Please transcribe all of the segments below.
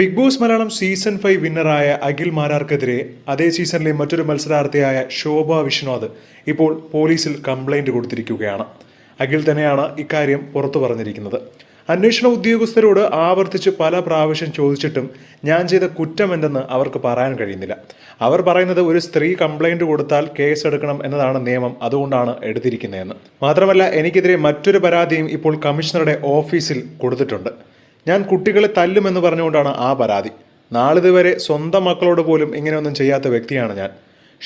Big Boss Malayalam season five വിന്നറായ Akhil മാരാർക്കെതിരെ അതേ സീസണിലെ മറ്റൊരു മത്സരാർത്ഥിയായ ശോഭ വിശ്വനാഥ് ഇപ്പോൾ പോലീസിൽ കംപ്ലൈന്റ് കൊടുത്തിരിക്കുകയാണ്. അഖിൽ തന്നെയാണ് ഇക്കാര്യം പുറത്തു പറഞ്ഞിരിക്കുന്നത്. അന്വേഷണ ഉദ്യോഗസ്ഥരോട് ആവർത്തിച്ച് പല പ്രാവശ്യം ചോദിച്ചിട്ടും ഞാൻ ചെയ്ത കുറ്റം എന്തെന്ന് അവർക്ക് പറയാൻ കഴിയുന്നില്ല. അവർ പറയുന്നത് ഒരു സ്ത്രീ കംപ്ലൈന്റ് കൊടുത്താൽ കേസ് എടുക്കണം എന്നതാണ് നിയമം അതുകൊണ്ടാണ് എടുത്തിരിക്കുന്നതെന്ന്. മാത്രമല്ല എനിക്കെതിരെ മറ്റൊരു പരാതിയും ഇപ്പോൾ കമ്മീഷണറുടെ ഓഫീസിൽ കൊടുത്തിട്ടുണ്ട്. ഞാൻ കുട്ടികളെ തല്ലുമെന്ന് പറഞ്ഞുകൊണ്ടാണ് ആ പരാതി. നാളിതുവരെ സ്വന്തം മക്കളോട് പോലും ഇങ്ങനെയൊന്നും ചെയ്യാത്ത വ്യക്തിയാണ് ഞാൻ.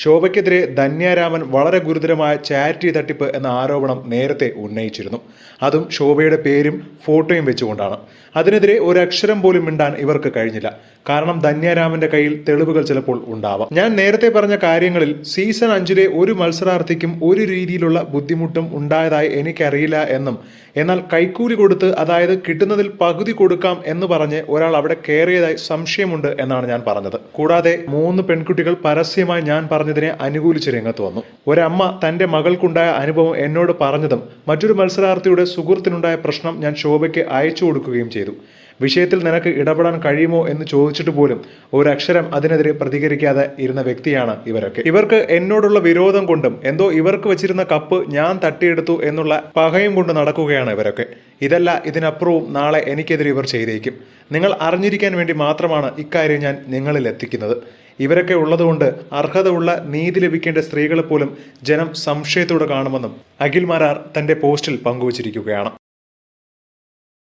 ശോഭയ്ക്കെതിരെ ധന്യാരാമൻ വളരെ ഗുരുതരമായ ചാരിറ്റി തട്ടിപ്പ് എന്ന ആരോപണം നേരത്തെ ഉന്നയിച്ചിരുന്നു. അതും ശോഭയുടെ പേരും ഫോട്ടോയും വെച്ചുകൊണ്ടാണ്. അതിനെതിരെ ഒരക്ഷരം പോലും മിണ്ടാൻ ഇവർക്ക് കഴിഞ്ഞില്ല. കാരണം ധന്യാരാമന്റെ കയ്യിൽ തെളിവുകൾ ചിലപ്പോൾ ഉണ്ടാവാം. ഞാൻ നേരത്തെ പറഞ്ഞ കാര്യങ്ങളിൽ സീസൺ അഞ്ചിലെ ഒരു മത്സരാർത്ഥിക്കും ഒരു രീതിയിലുള്ള ബുദ്ധിമുട്ടും ഉണ്ടായതായി എനിക്കറിയില്ല എന്നും എന്നാൽ കൈക്കൂലി കൊടുത്ത് അതായത് കിട്ടുന്നതിൽ പകുതി കൊടുക്കാം എന്ന് പറഞ്ഞ് ഒരാൾ അവിടെ കയറിയതായി സംശയമുണ്ട് എന്നാണ് ഞാൻ പറഞ്ഞത്. കൂടാതെ മൂന്ന് പെൺകുട്ടികൾ പരസ്യമായി ഞാൻ പറഞ്ഞതിനെ അനുകൂലിച്ച് രംഗത്ത് വന്നു. ഒരമ്മ തന്റെ മകൾക്കുണ്ടായ അനുഭവം എന്നോട് പറഞ്ഞതും മറ്റൊരു മത്സരാർത്ഥിയുടെ സുഹൃത്തിനുണ്ടായ പ്രശ്നം ഞാൻ ശോഭയ്ക്ക് അയച്ചു കൊടുക്കുകയും ചെയ്തു. വിഷയത്തിൽ നിനക്ക് ഇടപെടാൻ കഴിയുമോ എന്ന് ചോദിച്ചിട്ട് പോലും ഒരക്ഷരം അതിനെതിരെ പ്രതികരിക്കാതെ ഇരുന്ന വ്യക്തിയാണ് ഇവരൊക്കെ. ഇവർക്ക് എന്നോടുള്ള വിരോധം കൊണ്ടും എന്തോ ഇവർക്ക് വെച്ചിരുന്ന കപ്പ് ഞാൻ തട്ടിയെടുത്തു എന്നുള്ള പകയും കൊണ്ട് നടക്കുകയാണ് ഇവരൊക്കെ. ഇതല്ല ഇതിനപ്പുറവും നാളെ എനിക്കെതിരെ ഇവർ ചെയ്തേക്കും. നിങ്ങൾ അറിഞ്ഞിരിക്കാൻ വേണ്ടി മാത്രമാണ് ഇക്കാര്യം ഞാൻ നിങ്ങളിൽ എത്തിക്കുന്നത്. ഇവരൊക്കെ ഉള്ളതുകൊണ്ട് അർഹതയുള്ള നീതി ലഭിക്കേണ്ട സ്ത്രീകളെ പോലും ജനം സംശയത്തോടെ കാണുമെന്നും അഖിൽ മാരാർ തന്റെ പോസ്റ്റിൽ പങ്കുവച്ചിരിക്കുകയാണ്.